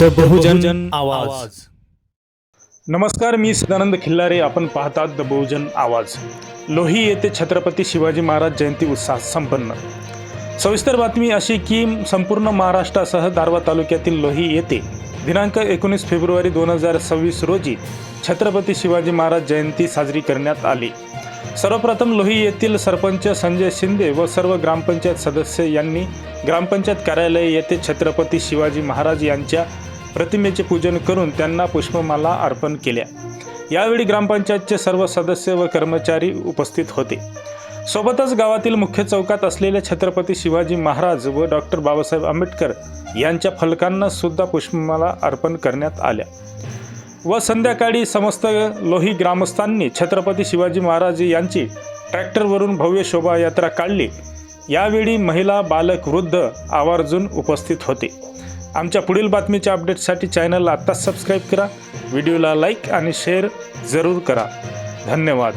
The बहुजन आवाज. नमस्कार मी सदानंद खिल्लारे. आपण पाहतात द बहुजन आवाज. लोही येथे छत्रपती शिवाजी महाराज जयंती उत्साह संपन्न. सविस्तर बातमी अशी की संपूर्ण महाराष्ट्रासह दारवा तालुक्यातील लोही येथे दिनांक एकोणीस फेब्रुवारी दोन हजार सव्वीस रोजी छत्रपती शिवाजी महाराज जयंती साजरी करण्यात आली. सर्वप्रथम लोही येथील सरपंच संजय शिंदे व सर्व ग्रामपंचायत सदस्य यांनी ग्रामपंचायत कार्यालय येथे छत्रपती शिवाजी महाराज यांच्या प्रतिमेचे पूजन करून त्यांना पुष्पमाला अर्पण केल्या. यावेळी ग्रामपंचायतचे सर्व सदस्य व कर्मचारी उपस्थित होते. सोबतच गावातील मुख्य चौकात असलेल्या छत्रपती शिवाजी महाराज व डॉक्टर बाबासाहेब आंबेडकर यांच्या फलकांना सुद्धा पुष्पमाला अर्पण करण्यात आल्या. व संध्याकाळी समस्त लोही ग्रामस्थांनी छत्रपती शिवाजी महाराज यांची ट्रॅक्टरवरून भव्य शोभायात्रा काढली. यावेळी महिला बालक वृद्ध आवर्जून उपस्थित होते. आमच्या पुढील बातमीच्या अपडेटसाठी चॅनलला आत्ताच सबस्क्राईब करा. व्हिडिओला लाईक आणि शेअर जरूर करा. धन्यवाद.